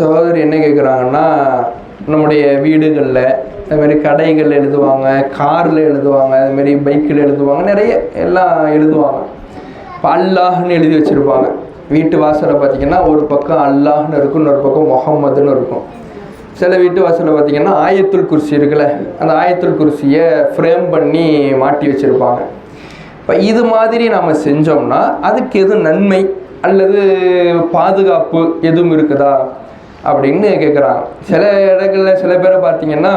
சகோதரி என்ன கேட்குறாங்கன்னா நம்முடைய வீடுகளில் அதுமாரி மாதிரி எழுதுவாங்க காரில் எழுதுவாங்க அதுமாரி பைக்கில் எழுதுவாங்க நிறைய எல்லாம் எழுதுவாங்க. இப்போ அல்லாஹ்னு எழுதி வச்சுருப்பாங்க. வீட்டு வாசலை பார்த்திங்கன்னா ஒரு பக்கம் அல்லாஹ்னு இருக்கும் இன்னொரு பக்கம் முகம்மதுன்னு இருக்கும். சில வீட்டு வாசலில் பார்த்தீங்கன்னா ஆயத்துல் குர்சி இருக்குல்ல அந்த ஆயத்துல் குர்சியை ஃப்ரேம் பண்ணி மாட்டி வச்சுருப்பாங்க. இப்போ இது மாதிரி நம்ம செஞ்சோம்னா அதுக்கு எது நன்மை? அல்லது பாதுகாப்பு எதுவும் இருக்குதா அப்படின்னு கேட்குறாங்க சில இடங்களில் சில பேரை பார்த்தீங்கன்னா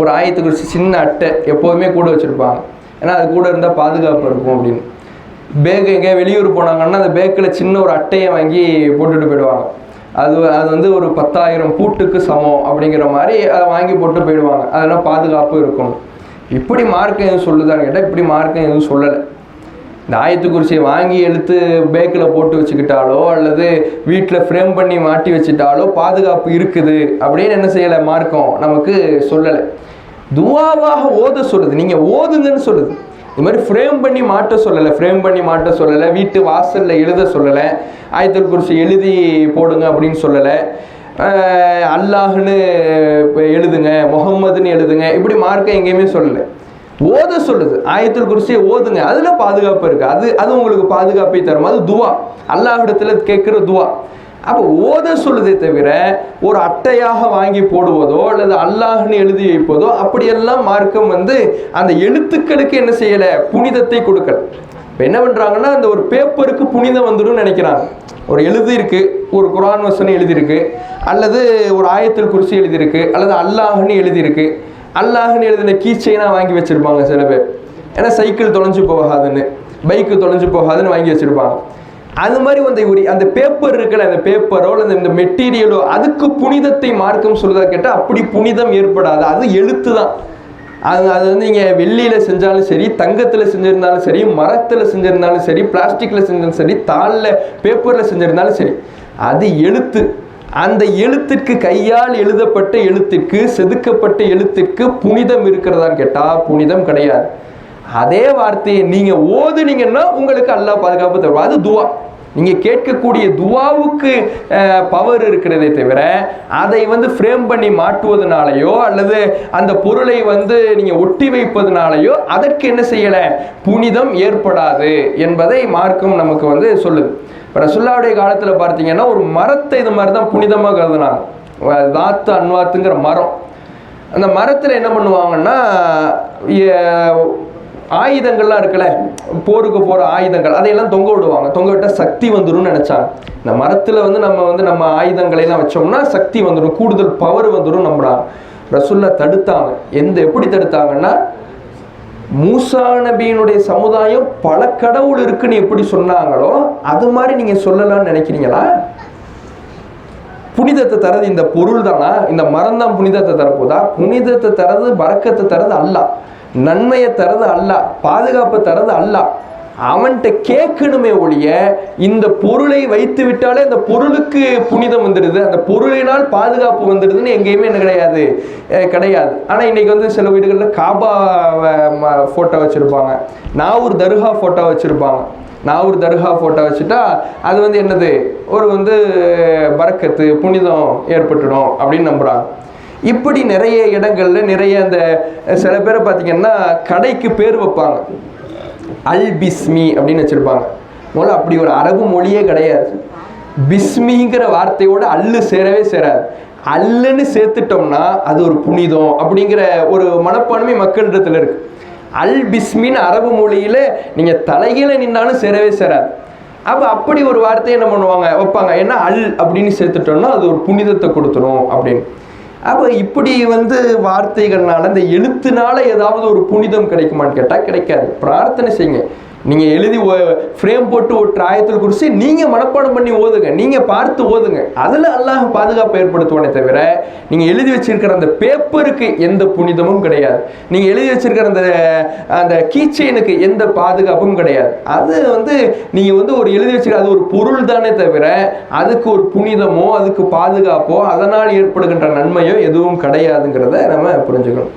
ஒரு ஆயத்து குறித்து சின்ன அட்டை எப்போதுமே கூட வச்சுருப்பாங்க. ஏன்னா அது கூட இருந்தால் பாதுகாப்பு இருக்கும் அப்படின்னு. பேக் எங்கேயா வெளியூர் போனாங்கன்னா அந்த பேக்கில் சின்ன ஒரு அட்டையை வாங்கி போட்டுட்டு போயிடுவாங்க. அது அது வந்து ஒரு பத்தாயிரம் பூட்டுக்கு சமம் அப்படிங்கிற மாதிரி அதை வாங்கி போட்டு போயிடுவாங்க. அதெல்லாம் பாதுகாப்பு இருக்கும். இப்படி மார்க்கம் எதுவும் சொல்லுதான்னு கேட்டால் இப்படி மார்க்கம் எதுவும் சொல்லலை. இந்த ஆயத்து குறிச்சியை வாங்கி எடுத்து பேக்கில் போட்டு வச்சுக்கிட்டாலோ அல்லது வீட்டில் ஃப்ரேம் பண்ணி மாட்டி வச்சுட்டாலோ பாதுகாப்பு இருக்குது அப்படின்னு என்ன செய்யலை மார்க்கம்? நமக்கு சொல்லலை. துவாவாக ஓத சொல்லுது. நீங்கள் ஓதுங்கன்னு சொல்லுது. இது மாதிரி ஃப்ரேம் பண்ணி மாட்ட சொல்லலை. ஃப்ரேம் பண்ணி மாட்ட சொல்லலை. வீட்டு வாசலில் எழுத சொல்லலை. ஆயத்தல் குறிச்சி எழுதி போடுங்க அப்படின்னு சொல்லலை. அல்லாஹ்னு இப்போ எழுதுங்க முகம்மதுன்னு எழுதுங்க. இப்படி மார்க்கை எங்கேயுமே சொல்லலை. ஓத சொல்லுது. ஆயத்தில் குருசியை ஓதுங்க. அதுல பாதுகாப்பு இருக்கு. அது அது உங்களுக்கு பாதுகாப்பை தரும். அது துவா. அல்லாஹ்விடத்துல கேட்குற துவா. அப்போ ஓத சொல்லுதே தவிர ஒரு அட்டையாக வாங்கி போடுவதோ அல்லது அல்லாஹ்னு எழுதி வைப்பதோ அப்படியெல்லாம் மார்க்கம் வந்து அந்த எழுத்துக்களுக்கு என்ன செய்யலை? புனிதத்தை கொடுக்கல. இப்போ என்ன பண்ணுறாங்கன்னா அந்த ஒரு பேப்பருக்கு புனிதம் வந்துடும் நினைக்கிறாங்க. ஒரு எழுதியிருக்கு. ஒரு குரான் வசனம் எழுதியிருக்கு. அல்லது ஒரு ஆயத்தில் குறிச்சி எழுதியிருக்கு. அல்லது அல்லாஹ்னு எழுதியிருக்கு. அல்லாஹுன்னு எழுதின கீ செயினாக வாங்கி வச்சுருப்பாங்க சில பேர். ஏன்னா சைக்கிள் தொலைஞ்சு போகாதுன்னு பைக்கு தொலைஞ்சு போகாதுன்னு வாங்கி வச்சுருப்பாங்க. அது மாதிரி வந்து ஒரு அந்த பேப்பர் இருக்குல்ல அந்த பேப்பரோ அந்த இந்த மெட்டீரியலோ அதுக்கு புனிதத்தை மார்க்கம் சொல்றதா கேட்டால் அப்படி புனிதம் ஏற்படாது. அது எழுத்து தான் அது அது வந்து நீங்கள் வெள்ளியில் செஞ்சாலும் சரி தங்கத்தில் செஞ்சுருந்தாலும் சரி மரத்தில் செஞ்சுருந்தாலும் சரி பிளாஸ்டிக்கில் செஞ்சாலும் சரி தாளில் பேப்பரில் செஞ்சுருந்தாலும் சரி அது எழுத்து. அந்த எழுத்திற்கு கையால் எழுதப்பட்ட எழுத்திற்கு செதுக்கப்பட்ட எழுத்திற்கு புனிதம் இருக்கிறதான்னு கேட்டால் புனிதம் கிடையாது. அதே வார்த்தையை நீங்கள் ஓதுனீங்கன்னா உங்களுக்கு அல்லா பாதுகாப்பு தருவா அது துவா. நீங்கள் கேட்கக்கூடிய துவாவுக்கு பவர் இருக்கிறதே தவிர அதை வந்து ஃப்ரேம் பண்ணி மாட்டுவதனாலையோ அல்லது அந்த பொருளை வந்து நீங்கள் ஒட்டி வைப்பதனாலையோ அதற்கு என்ன செய்யலை? புனிதம் ஏற்படாது என்பதை மார்க்கம் நமக்கு வந்து சொல்லுது. இப்போ ரசுல்லாவுடைய காலத்தில் பார்த்தீங்கன்னா ஒரு மரத்தை இது மாதிரி தான் புனிதமாக கருதுனாங்க தாத்து அன்வாத்துங்கிற மரம். அந்த மரத்தில் என்ன பண்ணுவாங்கன்னா ஆயுதங்கள்லாம் இருக்குல்ல போருக்கு போகிற ஆயுதங்கள் அதையெல்லாம் தொங்க விடுவாங்க. தொங்க விட்டால் சக்தி வந்துடும் நினச்சாங்க. இந்த மரத்தில் வந்து நம்ம வந்து நம்ம ஆயுதங்களை எல்லாம் வச்சோம்னா சக்தி வந்துடும் கூடுதல் பவர் வந்துடும் நம்மளா. ரசுல்லா தடுத்தாங்க. எந்த எப்படி தடுத்தாங்கன்னா மூசா நபியினுடைய சமுதாயம் பல கடவுள் இருக்குன்னு எப்படி சொன்னாங்களோ அது மாதிரி நீங்கள் சொல்லலாம்னு நினைக்கிறீங்களா? புனிதத்தை தரது இந்த பொருள் தானா? இந்த மரம் தான் புனிதத்தை தரப்போதா? புனிதத்தை தரது பறக்கத்தை தரது அல்ல. நன்மையை தரது அல்ல. பாதுகாப்பை தரது அல்ல. அவன்கிட்ட கேட்கணுமே ஒழிய இந்த பொருளை வைத்து விட்டாலே அந்த பொருளுக்கு புனிதம் வந்துடுது. அந்த பொருளினால் பாதுகாப்பு வந்துடுதுன்னு எங்கேயுமே என்ன கிடையாது? கிடையாது. ஆனால் இன்னைக்கு வந்து சில வீடுகளில் காபா ஃபோட்டோ வச்சுருப்பாங்க. நாவூர் தர்கா ஃபோட்டோ வச்சுருப்பாங்க. நாவூர் தர்கா ஃபோட்டோ வச்சுட்டா அது வந்து என்னது? ஒரு வந்து பறக்கத்து புனிதம் ஏற்பட்டுடும் அப்படின்னு நம்புகிறாங்க இப்படி நிறைய இடங்களில் நிறைய அந்த சில பேரை பார்த்தீங்கன்னா கடைக்கு பேர் வைப்பாங்க. அல் பிஸ்மி அப்படின்னு வச்சுருப்பாங்க. முதல்ல அப்படி ஒரு அரபு மொழியே கிடையாது. பிஸ்மிங்கிற வார்த்தையோட அல்லு சேரவே சேராது. அல்லுன்னு சேர்த்துட்டோம்னா அது ஒரு புனிதம் அப்படிங்கிற ஒரு மனப்பான்மை மக்களிடத்துல இருக்குது அல் பிஸ்மின்னு அரபு மொழியில் நீங்கள் தலைகீழ நின்னாலும் சேரவே சேராது. அப்போ அப்படி ஒரு வார்த்தையை என்ன பண்ணுவாங்க? வைப்பாங்க. ஏன்னா அல் அப்படின்னு சேர்த்துட்டோம்னா அது ஒரு புனிதத்தை கொடுத்துரும் அப்படின்னு. அப்போ இப்படி வந்து வார்த்தைகள்னால இந்த எழுத்துனால ஏதாவது ஒரு புனிதம் கிடைக்குமான்னு கேட்டால் கிடைக்காது. பிரார்த்தனை செய்யுங்க. நீங்கள் எழுதி ஃப்ரேம் போட்டு ஒரு ஆயத்தில் குறித்து நீங்கள் மனப்பாடம் பண்ணி ஓதுங்க. நீங்கள் பார்த்து ஓதுங்க. அதில் அல்லாஹ் பாதுகாப்பு ஏற்படுத்துவானே தவிர நீங்கள் எழுதி வச்சிருக்கிற அந்த பேப்பருக்கு எந்த புனிதமும் கிடையாது. நீங்கள் எழுதி வச்சிருக்கிற அந்த அந்த கீச்செயினுக்கு எந்த பாதுகாப்பும் கிடையாது. அது வந்து நீங்கள் வந்து ஒரு எழுதி வச்சிருக்க அது ஒரு பொருள் தானே தவிர அதுக்கு ஒரு புனிதமோ அதுக்கு பாதுகாப்போ அதனால் ஏற்படுகின்ற நன்மையோ எதுவும் கிடையாதுங்கிறத நம்ம புரிஞ்சுக்கணும்.